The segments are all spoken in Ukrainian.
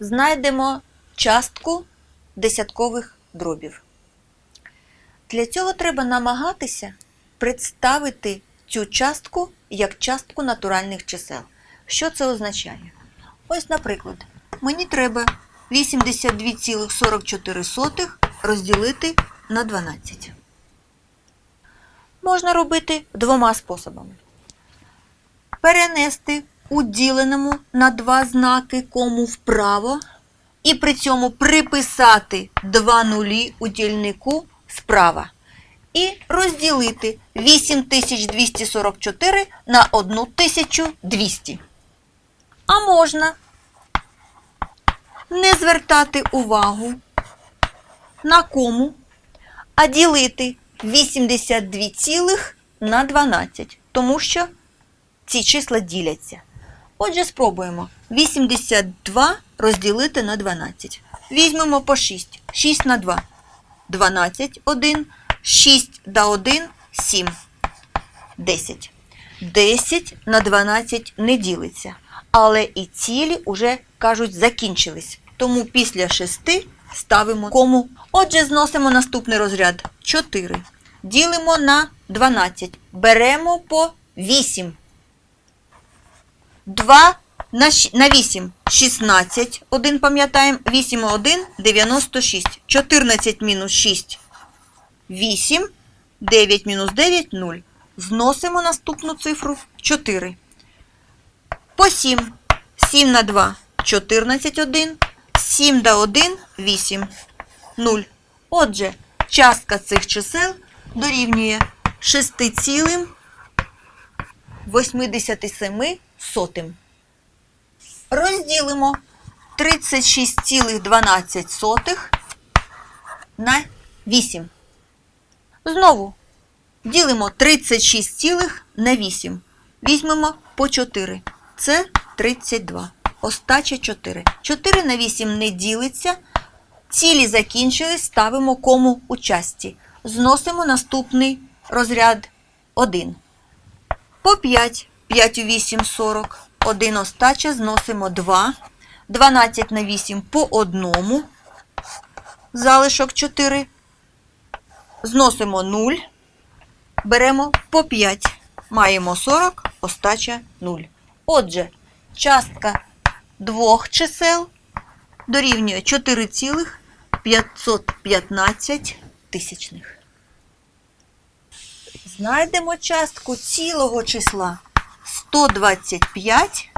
знайдемо частку десяткових дробів. Для цього треба намагатися представити цю частку як частку натуральних чисел. Що це означає? Ось, наприклад, мені треба 82,44 розділити на 12. Можна робити двома способами. Перенести у діленому на два знаки кому вправо і при цьому приписати два нулі у дільнику справа. І розділити 8244 на 1200. А можна не звертати увагу на кому, а ділити 82 цілих на 12, тому що ці числа діляться. Отже, спробуємо 82 розділити на 12. Візьмемо по 6. 6 на 2. 12, 1, 6 до 1, 7. 10. 10 на 12 не ділиться. Але і цілі уже, кажуть, закінчились. Тому після 6 ставимо кому. Отже, зносимо наступний розряд 4. Ділимо на 12. Беремо по 8. 2 на, на 8 16. 1 пам'ятаємо. 8 1 96. 14 мінус 6 8. 9 мінус 9 0. Зносимо наступну цифру 4. По 7. 7 на 2 14 1. 7 до 1 8. 0. Отже, частка цих чисел дорівнює 6,87 сотим. Розділимо 36,12 на 8. Знову ділимо 36 на 8. Візьмемо по 4. Це 32. Остача 4. 4 на 8 не ділиться. Цілі закінчились, ставимо кому у часті. Зносимо наступний розряд 1. По 5. 5 у 8 40. 1 остача, зносимо 2. 12 на 8 по одному. Залишок 4. Зносимо 0. Беремо по 5. Маємо 40, остача 0. Отже, частка двох чисел дорівнює 4,515 тисячних. Знайдемо частку цілого числа 125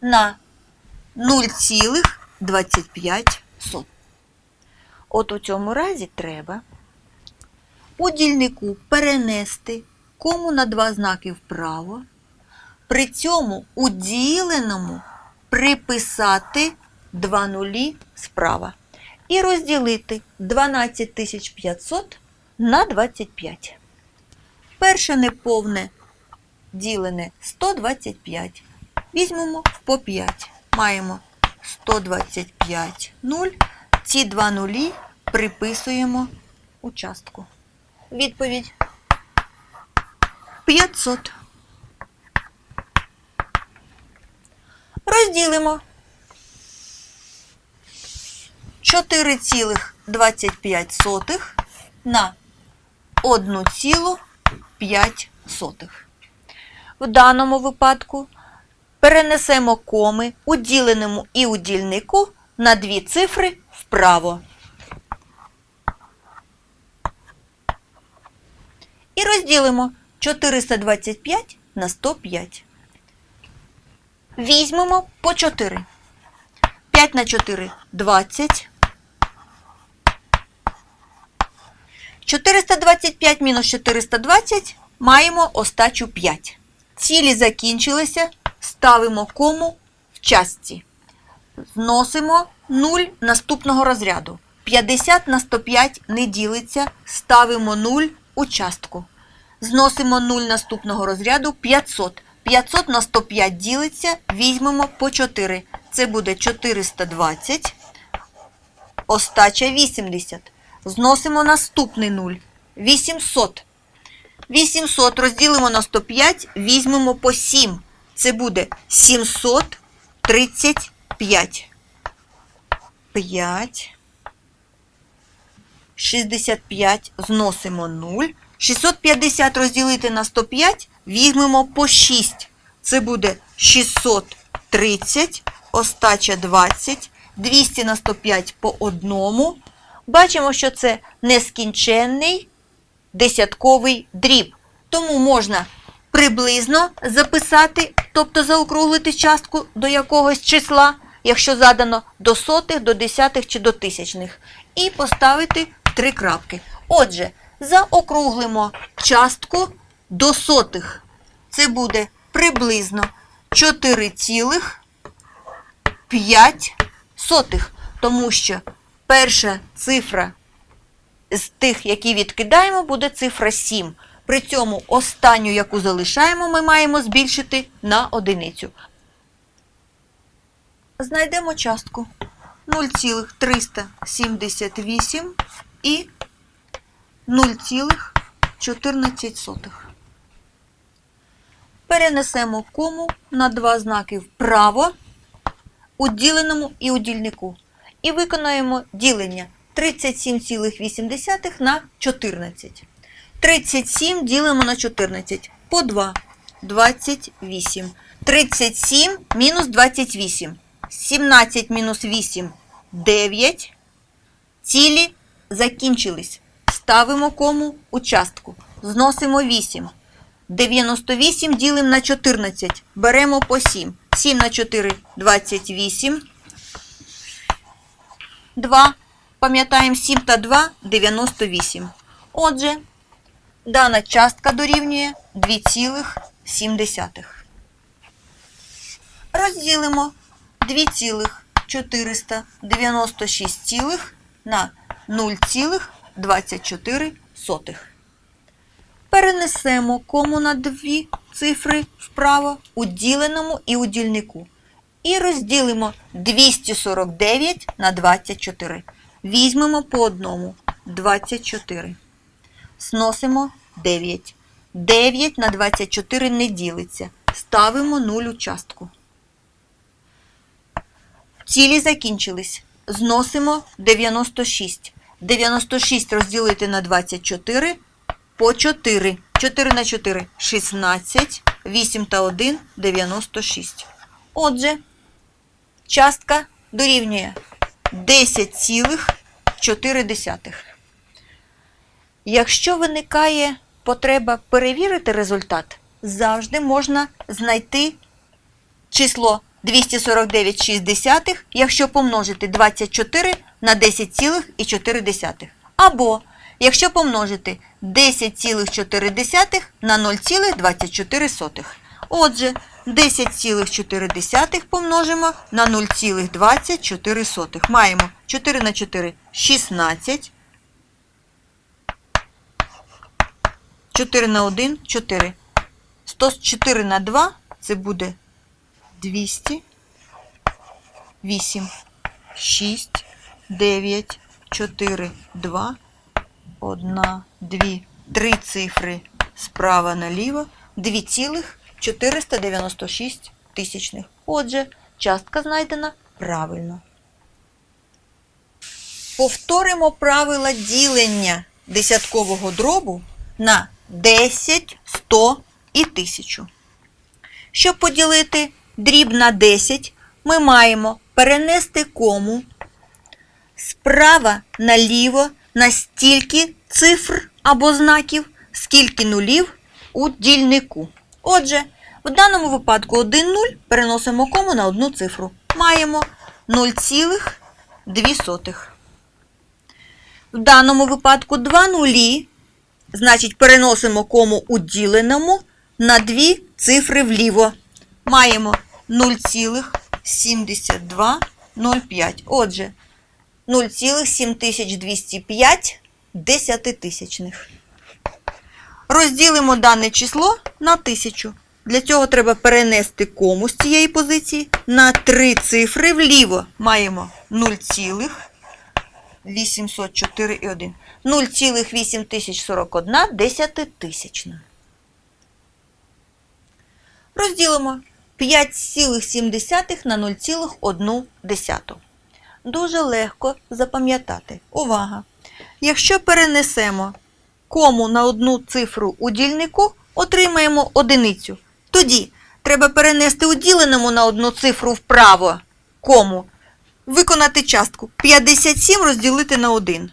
на 0,25. От у цьому разі треба у дільнику перенести кому на два знаки вправо, при цьому у діленому приписати два нулі справа і розділити 12500 на 25. Перше неповне ділене 125. Візьмемо по 5. Маємо 125 0. Ці два нулі приписуємо у частку. Відповідь 500. Розділимо 4,25 на 1,5. В даному випадку перенесемо коми у діленому і у дільнику на дві цифри вправо. І розділимо 425 на 105. Візьмемо по 4. 5 на 4 – 20. 425 мінус 420 маємо остачу 5. Цілі закінчилися, ставимо кому в частці. Зносимо 0 наступного розряду. 50 на 105 не ділиться, ставимо 0 у частку. Зносимо 0 наступного розряду 500. 500 на 105 ділиться, візьмемо по 4. Це буде 420. Остача 80. Зносимо наступний 0. 800. 800 розділимо на 105, візьмемо по 7. Це буде 735. 5. 65 зносимо 0. 650 розділити на 105, візьмемо по 6. Це буде 630, остача 20, 200 на 105 по одному. Бачимо, що це нескінченний десятковий дріб. Тому можна приблизно записати, тобто заокруглити частку до якогось числа, якщо задано до сотих, до десятих чи до тисячних, і поставити три крапки. Отже, заокруглимо частку до сотих. Це буде приблизно 4,5 сотих, тому що перша цифра з тих, які відкидаємо, буде цифра 7. При цьому останню, яку залишаємо, ми маємо збільшити на одиницю. Знайдемо частку 0,378 і 0,14. Перенесемо кому на два знаки вправо у діленому і у дільнику. І виконаємо ділення 37,8 на 14. 37 ділимо на 14. По 2. 28. 37 мінус 28. 17 мінус 8 9. Цілі закінчились. Ставимо кому у частку. Зносимо 8. 98 ділимо на 14. Беремо по 7. 7 на 4 28. 2. Пам'ятаємо 7 та 2 98. Отже, дана частка дорівнює 2,7. Розділимо 2,496 на 0,24. Перенесемо кому на дві цифри вправо у діленому і у дільнику. І розділимо 249 на 24. Візьмемо по одному 24. Сносимо 9. 9 на 24 не ділиться. Ставимо 0 у частку. Цілі закінчились. Зносимо 96. 96 розділити на 24 по 4. 4 на 4 16. 8 та 1 96. Отже, частка дорівнює 10,4. Якщо виникає потреба перевірити результат, завжди можна знайти число 249,6, якщо помножити 24 на 10,4. Або якщо помножити 10,4 на 0,24. Отже, 10,4 помножимо на 0,24. Маємо 4 на 4 16. 4 на 1 4. 104 на 2 це буде 200. 8, 6, 9, 4, 2, 1, 2, 3 цифри справа наліво, 2,496 тисячних. Отже, частка знайдена правильно. Повторимо правила ділення десяткового дробу на 10, 100 і 1000. Щоб поділити дріб на 10, ми маємо перенести кому справа наліво на стільки цифр або знаків, скільки нулів у дільнику. Отже, в даному випадку 1 0 переносимо кому на одну цифру. Маємо 0,2. В даному випадку 2 нулі, значить, переносимо кому у діленому на дві цифри вліво. Маємо 0,7205. Отже, 0,7205 десятитисячних. Розділимо дане число на 1000. Для цього треба перенести кому з цієї позиції на три цифри вліво. Маємо 0,804,1. 0,8041 десятитисячна. Розділимо 5,7 на 0,1. дуже легко запам'ятати. Увага! Якщо перенесемо кому на одну цифру у дільнику, отримаємо одиницю. Тоді треба перенести у діленому на одну цифру вправо кому. Виконати частку 57 розділити на 1.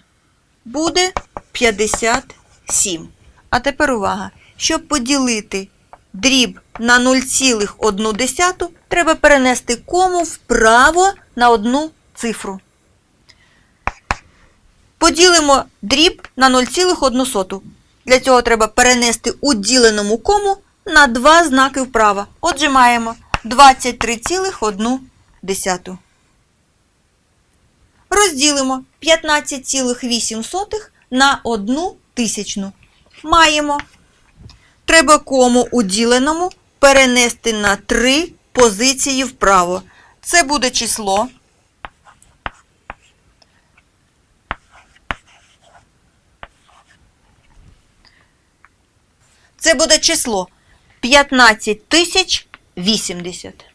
Буде 57. А тепер увага. Щоб поділити дріб на 0,1, треба перенести кому вправо на одну цифру. Поділимо дріб на 0,1. Для цього треба перенести у діленому кому на два знаки вправо. Отже, маємо 23,1. Розділимо 15,8 на 1 тисячну. Маємо. Треба кому у діленому перенести на 3 позиції вправо. Це буде число. Це буде число 15 тисяч 80.